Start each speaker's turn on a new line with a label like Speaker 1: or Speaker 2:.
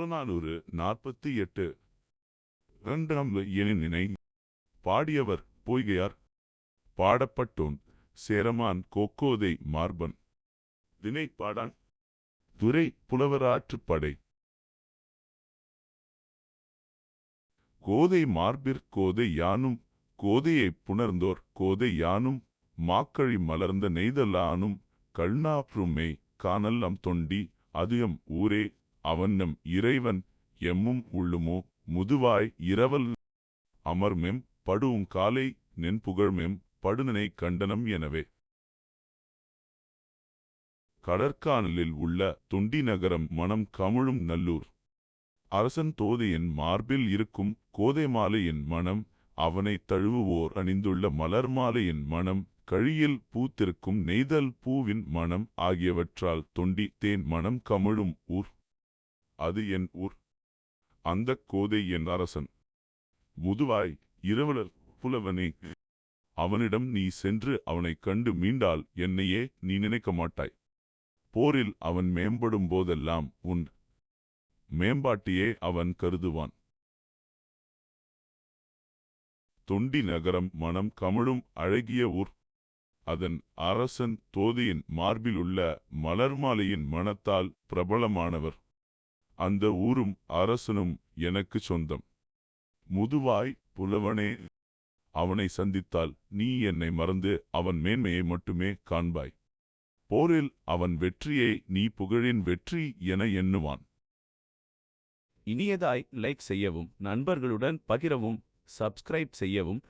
Speaker 1: புறநானூறு நாற்பத்தி எட்டு. இரண்டாம் எனினை பாடியவர் பொய்கையார். பாடப்பட்டோன் சேரமான் கோக்கோதை மார்பன். தினை பாடான் துரை புலவராற்றுப்படை கோதை மார்பிற் கோதை யானும் கோதையைப் புணர்ந்தோர் கோதை யானும் மாக்கழி மலர்ந்த நெய்தலானும் கண்ணாப்ருமே காணல்லம் தொண்டி அதுயம் ஊரே அவன்னம் இறைவன் எம்மும் உள்ளுமோ? முதுவாய் இரவல் அமர்மெம் படுவும் காலை நென்புகழ்மெம் படுனனை கண்டனம் எனவே. கடற்கானலில் உள்ள தொண்டி நகரம் மணம் கமுழும் நல்லூர். அரசன் தோதையின் மார்பில் இருக்கும் கோதை மாலையின் மனம் அவனை தழுவுவோர் அணிந்துள்ள மலர் மாலையின் மனம் கழியில் பூத்திருக்கும் நெய்தல் பூவின் மணம் ஆகியவற்றால் தொண்டி தேன் மணம் கமழும் ஊர். அது என் ஊர். அந்தக் கோதை என் அரசன். முதுவாய் இரவலர் புலவனே அவனிடம் நீ சென்று அவனைக் கண்டு மீண்டால் என்னையே நீ நினைக்க மாட்டாய். போரில் அவன் மேம்படும் போதெல்லாம் உன் மேம்பாட்டையே அவன் கருதுவான். தொண்டி நகரம் மனம் கமழும் அழகிய ஊர். அதன் அரசன் தோதியின் மார்பிலுள்ள மலர்மாலையின் மனத்தால் பிரபலமானவர். அந்த ஊரும் அரசனும் எனக்கு சொந்தம். முதுவாய் புலவனே அவனை சந்தித்தால் நீ என்னை மறந்து அவன் மேன்மையை மட்டுமே காண்பாய். போரில் அவன் வெற்றியை நீ புகழின் வெற்றி என எண்ணுவான்.
Speaker 2: இனியதாய் லைக் செய்யவும் நண்பர்களுடன் பகிரவும் சப்ஸ்கிரைப் செய்யவும்